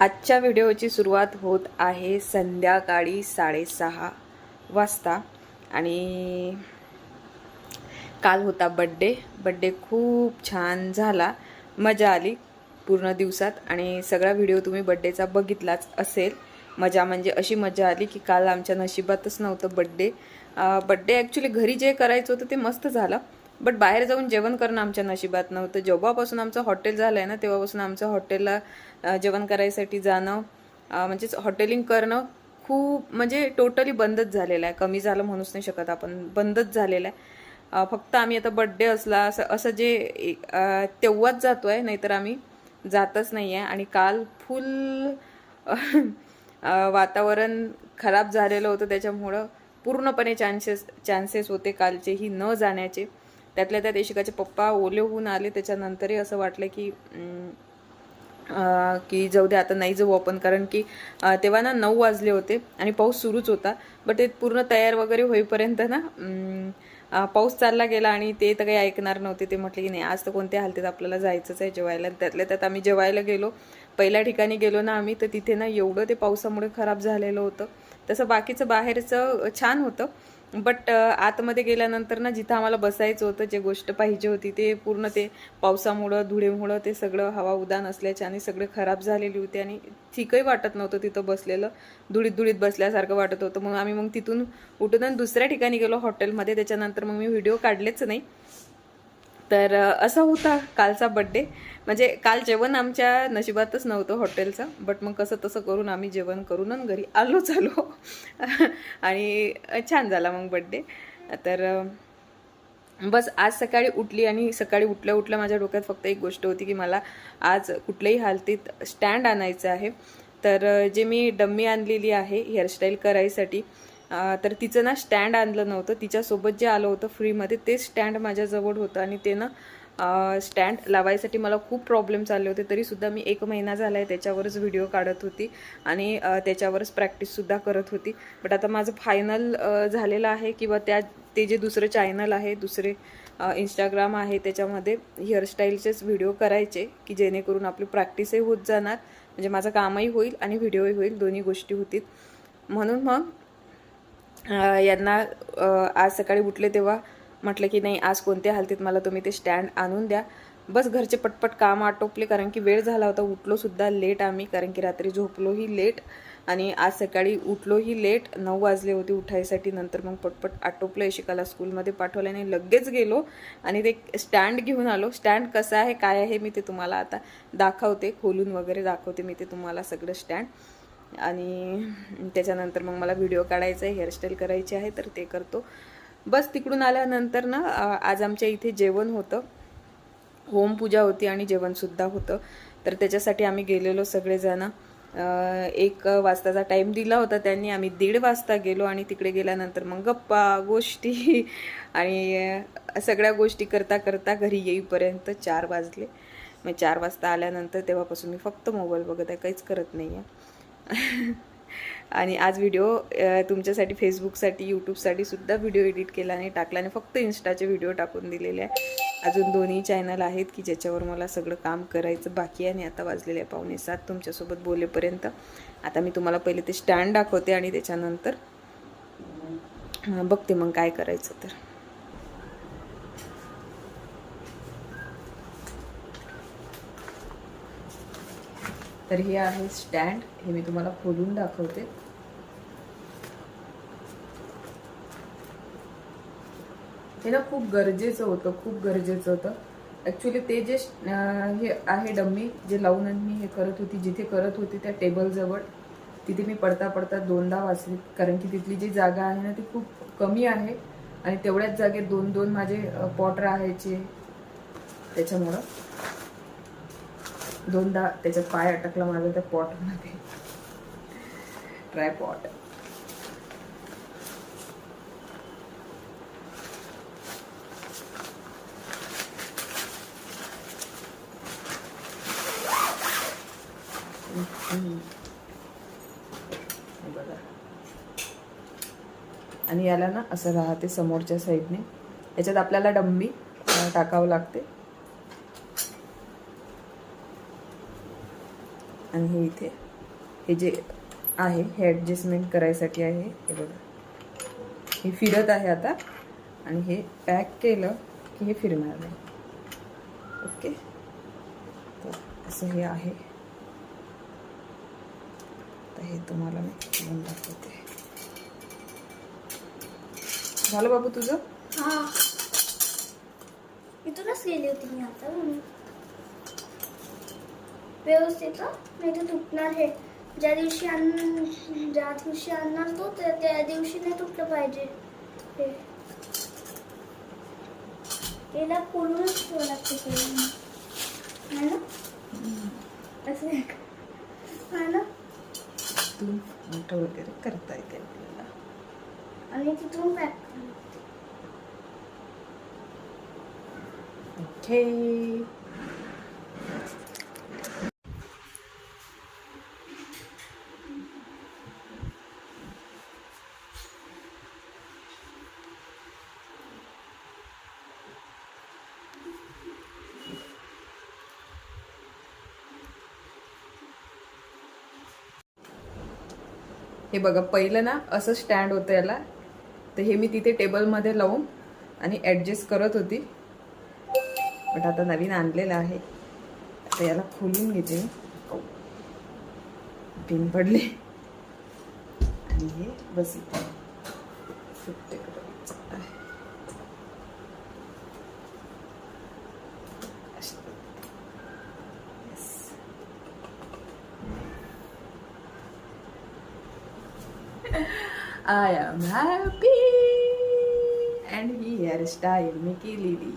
आजच्या व्हिडिओची सुरुवात होत आहे संध्याकाळी साडेसहा वाजता आणि काल होता बड्डे बड्डे खूप छान झाला. मजा आली पूर्ण दिवसात आणि सगळा व्हिडिओ तुम्ही बड्डेचा बघितलाच असेल. मजा म्हणजे अशी मजा आली की काल आमच्या नशिबातच नव्हतं बड्डे बड्डे ॲक्च्युली घरी जे करायचं होतं ते मस्त झालं. बट बाहेर जाऊन जेवण करणं आमच्या नशिबात नव्हतं. जेव्हापासून आमचं हॉटेल झालं आहे ना तेव्हापासून आमचं हॉटेलला जेवण करायसाठी जाणं म्हणजेच हॉटेलिंग करणं खूप म्हणजे टोटली बंदच झालेलं आहे. कमी झालं म्हणूच नाही शकत आपण. बंदच झालेलं आहे. फक्त आम्ही आता बड्डे असला असं असं जे तेव्हाच जातो आहे नाहीतर आम्ही जातच नाही आहे आणि काल फुल वातावरण खराब झालेलं होतं. त्याच्यामुळं पूर्णपणे चान्सेस चान्सेस होते कालचे ही न जाण्याचे. त्यातल्या त्यात इशिकाचे पप्पा ओले होऊन आले. त्याच्यानंतरही असं वाटलं की की जाऊ दे आता नाही जाऊ आपण. कारण की तेव्हा ना नऊ वाजले होते आणि पाऊस सुरूच होता. बट ते पूर्ण तयार वगैरे होईपर्यंत ना पाऊस चालला गेला आणि ते तर काही ऐकणार नव्हते. ते म्हटले की नाही आज तर कोणत्या हालतीत आपल्याला जायचंच आहे जेवायला. त्यातल्या त्यात आम्ही जेवायला गेलो. पहिल्या ठिकाणी गेलो ना आम्ही तर तिथे ना एवढं ते पावसामुळे खराब झालेलं होतं. तसं बाकीचं बाहेरचं छान होतं. बट आतमध्ये गेल्यानंतर ना जिथं आम्हाला बसायचं होतं जे गोष्ट पाहिजे होती ते पूर्ण ते पावसामुळं धुळेमुळं ते सगळं हवा उदान असल्याच्या आणि सगळे खराब झालेली होती आणि ठीकही वाटत नव्हतं तिथं बसलेलं. धुळीत धुळीत बसल्यासारखं वाटत होतं. म्हणून आम्ही मग तिथून उठून आणि दुसऱ्या ठिकाणी गेलो हॉटेलमध्ये त्याच्यानंतर मग मी व्हिडिओ काढलेच नाही. तर असा होता कालचा बड्डे म्हणजे काल जेवण आमच्या नशिबातच नव्हतं हॉटेलचं बट मग कसं तसं करून आम्ही जेवण करून आणि घरी आलोच आलो आणि छान झाला मग बड्डे तर बस आज सकाळी उठली आणि सकाळी उठल्या उठल्या माझ्या डोक्यात फक्त एक गोष्ट होती की मला आज कुठल्याही हालतीत स्टँड आणायचं आहे. तर जे मी डम्मी आणलेली आहे हेअरस्टाईल करायसाठी तर तिचं ना स्टँड आणलं नव्हतं. तिच्यासोबत जे आलं होतं फ्रीमध्ये ते स्टँड माझ्याजवळ होतं आणि ते ना स्टँड लावायसाठी मला खूप प्रॉब्लेम चालले होते. तरीसुद्धा मी एक महिना झाला आहे त्याच्यावरच व्हिडिओ काढत होती आणि त्याच्यावरच प्रॅक्टिससुद्धा करत होती. बट आता माझं फायनल झालेलं आहे किंवा त्या ते जे दुसरं चॅनल आहे दुसरे इंस्टाग्राम आहे त्याच्यामध्ये हेअरस्टाईलचेच व्हिडिओ करायचे की जेणेकरून आपली प्रॅक्टिसही होत जाणार. म्हणजे माझं कामही होईल आणि व्हिडिओही होईल दोन्ही गोष्टी होतील. म्हणून मग यांना आज सकाळी उठले तेव्हा म्हटलं की नाही आज कोणत्या हालतीत मला तुम्ही ते स्टँड आणून द्या. बस घरचे पटपट काम आटोपले कारण की वेळ झाला होता उठलोसुद्धा लेट आम्ही कारण की रात्री झोपलोही लेट आणि आज सकाळी उठलोही लेट नऊ वाजले होते उठायसाठी नंतर मग पटपट आटोपलं शिकायला स्कूलमध्ये पाठवलं आणि लगेच गेलो आणि ते स्टँड घेऊन आलो. स्टँड कसं आहे काय आहे मी ते तुम्हाला आता दाखवते खोलून वगैरे दाखवते मी ते तुम्हाला सगळं स्टँड आणि त्याच्यानंतर मग मला व्हिडिओ काढायचा आहे हेअरस्टाईल करायची आहे तर ते करतो. बस तिकडून आल्यानंतर ना आज आमच्या इथे जेवण होतं. होमपूजा होती आणि जेवणसुद्धा होतं. तर त्याच्यासाठी आम्ही गेलेलो सगळेजण. एक वाजताचा टाईम दिला होता त्यांनी. आम्ही दीड वाजता गेलो आणि तिकडे गेल्यानंतर मग गप्पा गोष्टी आणि सगळ्या गोष्टी करता करता घरी येईपर्यंत चार वाजले. मग चार वाजता आल्यानंतर तेव्हापासून मी फक्त मोबाईल बघत आहे. काहीच करत नाही आहे आणि आज व्हिडिओ तुमच्यासाठी फेसबुकसाठी यूट्यूबसाठी सुद्धा व्हिडिओ एडिट केला आणि टाकला आणि फक्त इन्स्टाचे व्हिडिओ टाकून दिलेले आहे. अजून दोन्ही चॅनल आहेत की ज्याच्यावर मला सगळं काम करायचं बाकी आहे आणि आता वाजलेले आहे पावणे सात तुमच्यासोबत बोलेपर्यंत. आता मी तुम्हाला पहिले ते स्टँड दाखवते आणि त्याच्यानंतर बघते मग काय करायचं तर. तर हे आहे स्टँड. हे मी तुम्हाला खोलून दाखवते. हे ना खूप गरजेचं होतं खूप गरजेचं होतं. ॲक्च्युली ते जे हे आहे डम्मी जे लावून आणि मी हे करत होती जिथे करत होती त्या टेबलजवळ तिथे मी पडता पडता दोनदा वाचली. कारण की तिथली जी जागा आहे ना ती खूप कमी आहे. आणि तेवढ्याच जागेत दोन दोन माझे पॉट राहायचे त्याच्यामुळं. दोनदा त्याच्यात पाय अटकला माझा त्या पॉटमध्ये. ट्राय पॉट बघा. आणि याला ना असं राहते समोरच्या साईडने याच्यात आपल्याला डंबी टाकावं लागते. आणि हे इथे हे जे आहे हे ॲडजस्टमेंट करायसाठी आहे हे बघा. हे फिरत आहे आता आणि हे पॅक केलं की हे फिरणार नाही. ओके तर असं हे आहे. तर हे तुम्हाला मी खोलून दाखवते. झालं बाबू तुझं? हा. इथूनच गेली होती मी आता म्हणून व्यवस्थित? नाही तर तुटणार हे ज्या दिवशी आण ज्या दिवशी आणणार तो त्या दिवशी नाही तुटलं पाहिजे. हे. याला ठेवावं लागते. है ना? असं? है वगैरे करता येते आपल्याला. आणि तिथून पॅक ओके हे बघा पहिलं ना असं स्टँड होतं याला. तर हे मी तिथे टेबलमध्ये लावून आणि ॲडजस्ट करत होती. बट आता नवीन आणलेलं आहे. आता याला खोलून घेते पिन पडले. आणि हे बस इथे. सुट्टे I am happy. And here is Mickey Lily.